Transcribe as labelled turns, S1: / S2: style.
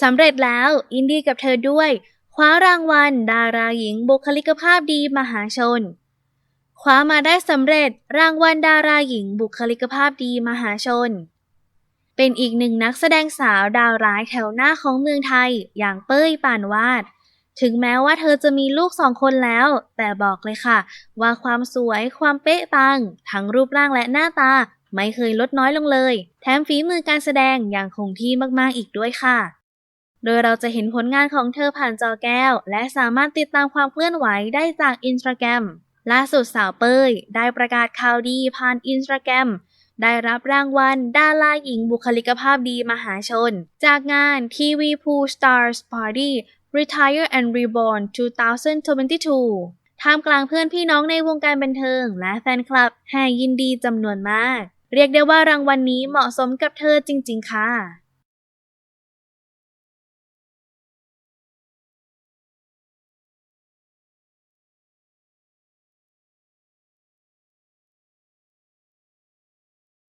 S1: สำเร็จแล้วยินดีกับเธอด้วย คว้ารางวัล ดาราหญิงบุคลิกภาพดีมหาชน คว้ามาได้สำเร็จรางวัลดาราหญิงบุคลิกภาพดีมหาชน เป็นอีกหนึ่งนักแสดงสาวดาวร้ายแถวหน้าของเมืองไทย อย่างเป้ยป่านวาด ถึงแม้ว่าเธอจะมีลูกสองคนแล้ว แต่บอกเลยค่ะ ว่าความสวยความเป๊ะปัง ทั้งรูปร่างและหน้าตา ไม่เคยลดน้อยลงเลย แถมฝีมือการแสดงอย่างคงที่มากๆอีกด้วยค่ะ โดยเราจะเห็นผลงานของเธอผ่านจอแก้ว และสามารถติดตามความเคลื่อนไหวได้จากอินสตาแกรมล่าสุดสาวเป้ย ได้ประกาศข่าวดีผ่านอินสตาแกรมได้รับรางวัลดาราหญิงบุคลิกภาพดีมหาชน จากงาน TV Pool Stars Party Retire and Reborn 2022 ท่ามกลางเพื่อนพี่น้องในวงการบันเทิง และแฟนคลับแห่ยินดีจำนวนมาก เรียกได้ว่ารางวัลนนี้เหมาะสมกับเธอจริง ๆ ค่ะ